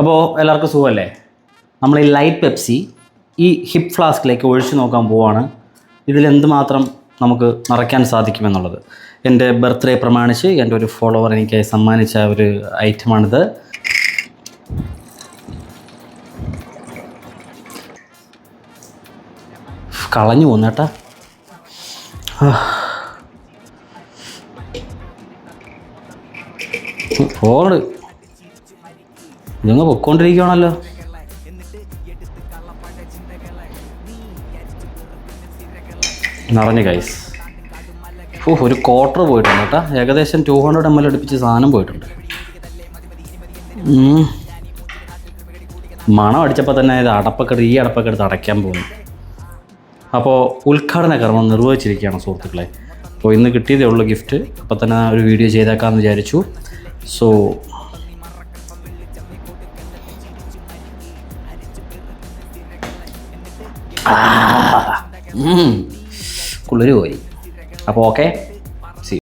അപ്പോൾ എല്ലാവർക്കും സുഖമല്ലേ? നമ്മൾ ഈ ലൈറ്റ് പെപ്സി ഈ ഹിപ്പ് ഫ്ലാസ്കിലേക്ക് ഒഴിച്ചു നോക്കാൻ പോവാണ്. ഇതിൽ എന്തുമാത്രം നമുക്ക് നിറയ്ക്കാൻ സാധിക്കുമെന്നുള്ളത്. എന്റെ ബർത്ത്ഡേ പ്രമാണിച്ച് എന്റെ ഒരു ഫോളോവർ എനിക്ക് സമ്മാനിച്ച ഒരു ഐറ്റമാണിത് കളഞ്ഞു പോന്നേട്ടാ ഫോണ് ഇതങ്ങ് പൊക്കോണ്ടിരിക്കുകയാണല്ലോ നിറഞ്ഞു കൈസ് ഓ ഒരു ക്വാർട്ടർ പോയിട്ടുണ്ട് കേട്ടോ. ഏകദേശം ടു ഹൺഡ്രഡ് എം എൽ അടുപ്പിച്ച് സാധനം പോയിട്ടുണ്ട്. മണം അടിച്ചപ്പോൾ തന്നെ ഇത് അടപ്പൊക്കെ ഈ അടപ്പൊക്കെ എടുത്ത് അടയ്ക്കാൻ പോകുന്നു. അപ്പോൾ ഉദ്ഘാടന കർമ്മം നിർവഹിച്ചിരിക്കുകയാണ് സുഹൃത്തുക്കളെ. അപ്പോൾ ഇന്ന് കിട്ടിയതേ ഉള്ളൂ ഗിഫ്റ്റ് അപ്പോൾ തന്നെ ഒരു വീഡിയോ ചെയ്തേക്കാമെന്ന് വിചാരിച്ചു. സോ കുളിര് പോയി. അപ്പോൾ ഓക്കെ